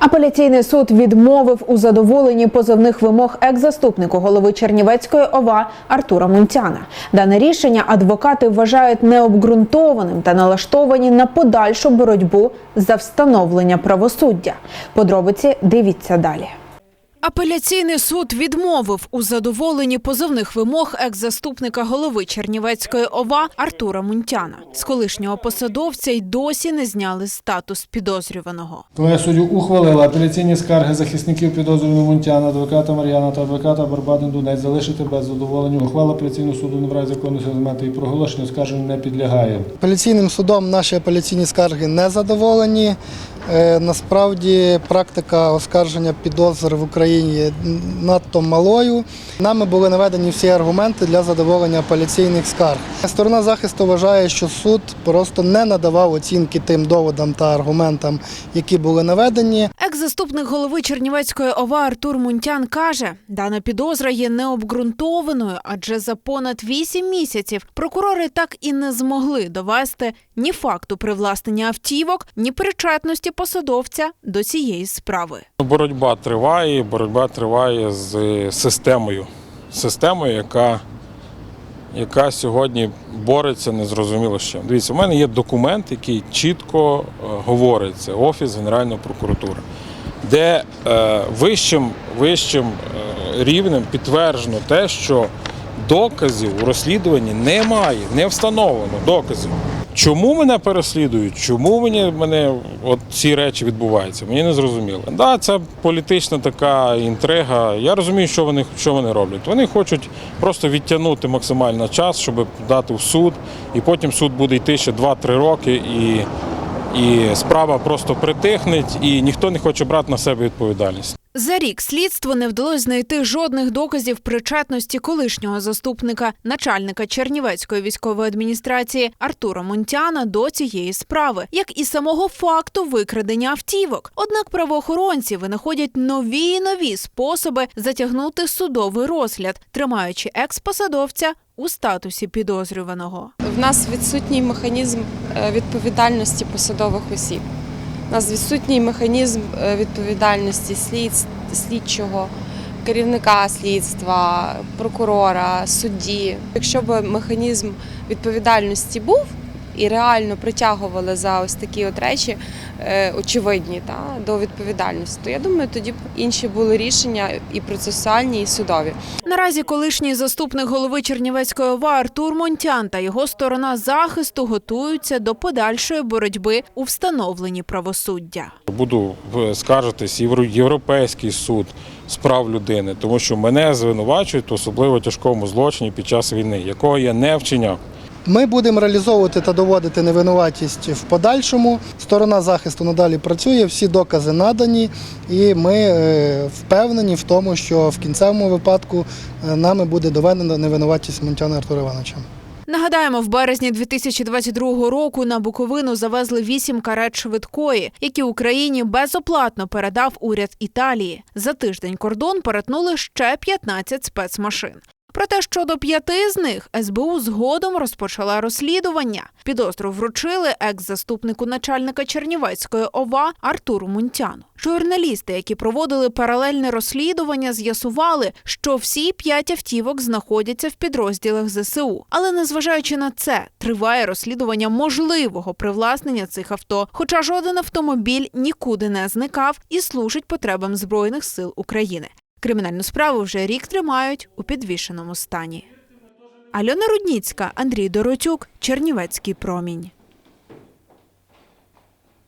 Апеляційний суд відмовив у задоволенні позовних вимог екс-заступнику голови Чернівецької ОВА Артура Мунтяна. Дане рішення адвокати вважають необґрунтованим та налаштовані на подальшу боротьбу за встановлення правосуддя. Подробиці дивіться далі. Апеляційний суд відмовив у задоволенні позовних вимог екс-заступника голови Чернівецької ОВА Артура Мунтяна. З колишнього посадовця й досі не зняли статус підозрюваного. Колегія суддів ухвалила апеляційні скарги захисників підозрюваного Мунтяна, адвоката Мар'яна та адвоката Барбадин Дунець залишити без задоволення. Ухвала апеляційного суду не законності елементу і проголошення оскарження не підлягає. Апеляційним судом наші апеляційні скарги не задоволені. Е, Насправді практика оскарження підозр в Україні є надто малою. Нами були наведені всі аргументи для задоволення апеляційних скарг. Сторона захисту вважає, що суд просто не надавав оцінки тим доводам та аргументам, які були наведені. Екс-заступник голови Чернівецької ОВА Артур Мунтян каже, дана підозра є необґрунтованою, адже за понад вісім місяців прокурори так і не змогли довести ні факту привласнення автівок, ні причетності посадовця до цієї справи. Боротьба триває, боротьба триває з системою. Системою, яка, яка сьогодні бореться незрозуміло з чим. Дивіться, у мене є документ, який чітко е, говорить, це Офіс Генеральної прокуратури, де е, вищим, вищим е, рівнем підтверджено те, що доказів у розслідуванні немає, не встановлено доказів. Чому мене переслідують? Чому мені мене от ці речі відбуваються? Мені не зрозуміло. Да, це політична така інтрига. Я розумію, що вони що вони роблять. Вони хочуть просто відтягнути максимально час, щоб дати в суд, і потім суд буде йти ще 2-3 роки, і, і справа просто притихне, і ніхто не хоче брати на себе відповідальність. За рік слідству не вдалося знайти жодних доказів причетності колишнього заступника начальника Чернівецької військової адміністрації Артура Мунтяна до цієї справи, як і самого факту викрадення автівок. Однак правоохоронці винаходять нові і нові способи затягнути судовий розгляд, тримаючи екс-посадовця у статусі підозрюваного. В нас відсутній механізм е, відповідальності посадових осіб. Нас відсутній механізм е, відповідальності слід слідчого, керівника слідства, прокурора, судді. Якщо б механізм відповідальності був і реально притягували за ось такі от речі е, очевидні та, до відповідальності, то я думаю, тоді б інші були рішення і процесуальні, і судові. Наразі колишній заступник голови Чернівецької ОВА Артур Монтян та його сторона захисту готуються до подальшої боротьби у встановленні правосуддя. Буду в- скаржитись Євро- Європейський суд з прав людини, тому що мене звинувачують особливо тяжкому злочині під час війни, якого я не вчиняв. Ми будемо реалізовувати та доводити невинуватість в подальшому. Сторона захисту надалі працює, всі докази надані, і ми е, впевнені в тому, що в кінцевому випадку е, нами буде доведена невинуватість Монтяна Артура Івановича. Нагадаємо, в березні 2022 року на Буковину завезли вісім карет швидкої, які Україні безоплатно передав уряд Італії. За тиждень кордон перетнули ще 15 спецмашин. Проте щодо п'яти з них СБУ згодом розпочала розслідування. Підозру вручили екс-заступнику начальника Чернівецької ОВА Артуру Мунтяну. Журналісти, які проводили паралельне розслідування, з'ясували, що всі п'ять автівок знаходяться в підрозділах ЗСУ. Але незважаючи на це, триває розслідування можливого привласнення цих авто. Хоча жоден автомобіль нікуди не зникав і служить потребам збройних сил України. Кримінальну справу вже рік тримають у підвішеному стані. Альона Рудніцька, Андрій Доротюк, Чернівецький промінь.